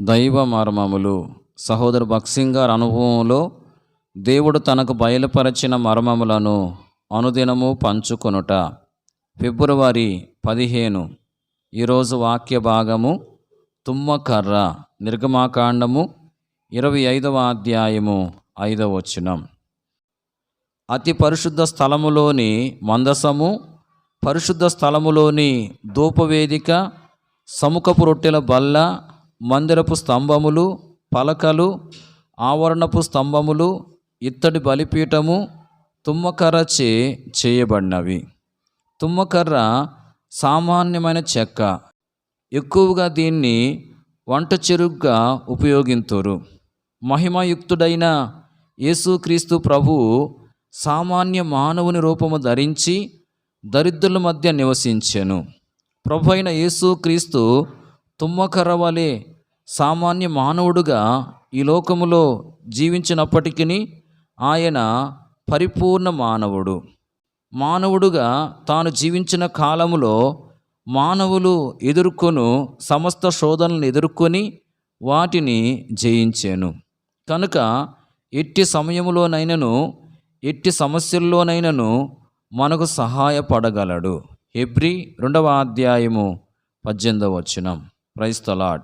దైవ మర్మములు. సహోదరు బక్సింగ్ గారి అనుభవంలో దేవుడు తనకు బయలుపరచిన మర్మములను అనుదినము పంచుకొనుట. ఫిబ్రవరి పదిహేను. ఈరోజు వాక్య భాగము తుమ్మకర్ర నిర్గమాకాండము ఇరవై ఐదవ అధ్యాయము ఐదవ వచనం. అతి పరిశుద్ధ స్థలములోని మందసము పరిశుద్ధ స్థలములోని ధూపవేదిక సముఖపు రొట్టెల బల్ల మందిరపు స్తంభములు పలకలు ఆవరణపు స్తంభములు ఇత్తడి బలిపీఠము తుమ్మకర్ర చే చేయబడినవి. తుమ్మకర్ర సామాన్యమైన చెక్క. ఎక్కువగా దీన్ని వంట చెరుగ్గా ఉపయోగింతురు. మహిమయుక్తుడైన యేసుక్రీస్తు ప్రభువు సామాన్య మానవుని రూపము ధరించి దరిద్రుల మధ్య నివసించెను. ప్రభు అయిన యేసుక్రీస్తు తుమ్మకర్ర వలె సామాన్య మానవుడుగా ఈ లోకములో జీవించినప్పటికీ ఆయన పరిపూర్ణ మానవుడు. మానవుడుగా తాను జీవించిన కాలములో మానవులు ఎదుర్కొను సమస్త శోధనలను ఎదుర్కొని వాటిని జయించాను. కనుక ఎట్టి సమయంలోనైనను ఎట్టి సమస్యల్లోనైనను మనకు సహాయపడగలడు. ఎబ్రి రెండవ అధ్యాయము పద్దెనిమిదవ వచనం. Praise the Lord.